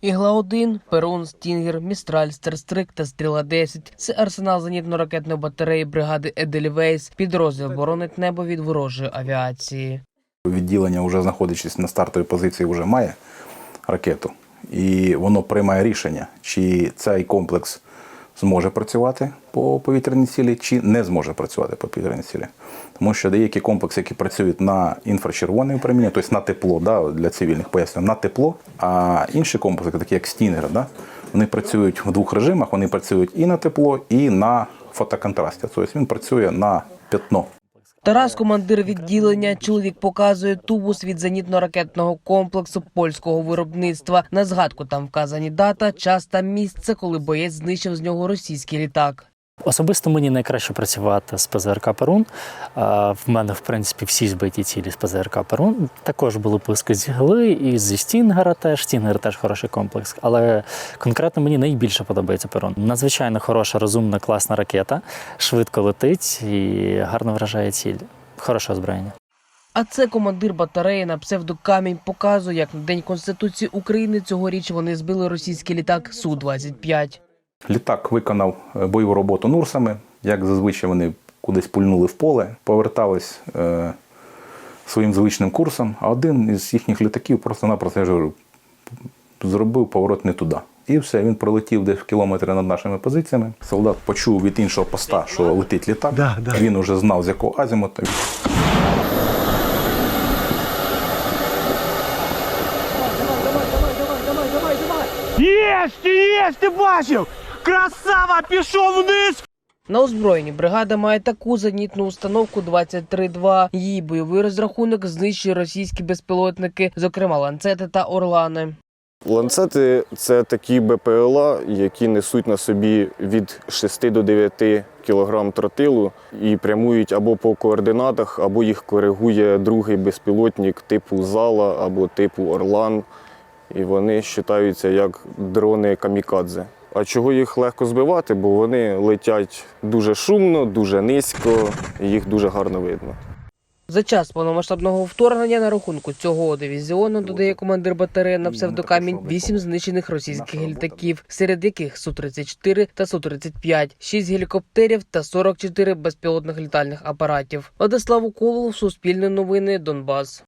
Ігла 1 Перун, Стінгер, Містраль, Стерстрик та Стріла 10 Це арсенал зенітно-ракетної батареї бригади Едельвейс. Підрозділ боронить небо від ворожої авіації. Відділення, вже знаходячись на стартовій позиції, вже має ракету, і воно приймає рішення, чи цей комплекс зможе працювати по повітряній цілі, чи не зможе працювати по повітряній цілі. Тому що деякі комплекси, які працюють на інфрачервоне випромінення, тобто на тепло, да, для цивільних пояснюю, на тепло, а інші комплекси, такі як Стінгер, да, вони працюють в двох режимах, вони працюють і на тепло, і на фотоконтрасті. Тобто він працює на п'ятно. Тарас, командир відділення, чоловік показує тубус від зенітно-ракетного комплексу польського виробництва. На згадку там вказані дата, час та місце, коли боєць знищив з нього російський літак. Особисто мені найкраще працювати з ПЗРК Перун. В мене, в принципі, всі збиті цілі з ПЗРК Перун. Також були пуски з Гли і зі Стінгера теж. Стінгер теж хороший комплекс. Але конкретно мені найбільше подобається Перун. Надзвичайно хороша, розумна, класна ракета, швидко летить і гарно вражає ціль. Хороше озброєння. А це командир батареї на псевдокамінь показує, як на День Конституції України цьогоріч вони збили російський літак Су-25. Літак виконав е, бойову роботу Нурсами. Як зазвичай вони кудись пульнули в поле, повертались е, своїм звичним курсом, а один із їхніх літаків просто-напросто я ж говорю, зробив поворот не туди. І все, він пролетів десь в кілометри над нашими позиціями. Солдат почув від іншого поста, що летить літак. Да, да. Він уже знав, з якого азімута. Єсть, єсть, ти бачив! Красава, пішов вниз! На озброєнні бригада має таку зенітну установку 23-2. Її бойовий розрахунок знищує російські безпілотники, зокрема ланцети та орлани. Ланцети це такі БПЛА, які несуть на собі від 6 до 9 кг тротилу і прямують або по координатах, або їх коригує другий безпілотник типу Зала або типу Орлан. І вони вважаються як дрони камікадзе. А чого їх легко збивати? Бо вони летять дуже шумно, дуже низько, і їх дуже гарно видно. За час повномасштабного вторгнення на рахунку цього дивізіону додає командир батареї на псевдокамінь вісім знищених російських літаків, серед яких Су-34 та Су-35, 6 гелікоптерів та 44 безпілотних літальних апаратів. Владислав Уколов, Суспільне новини, Донбас.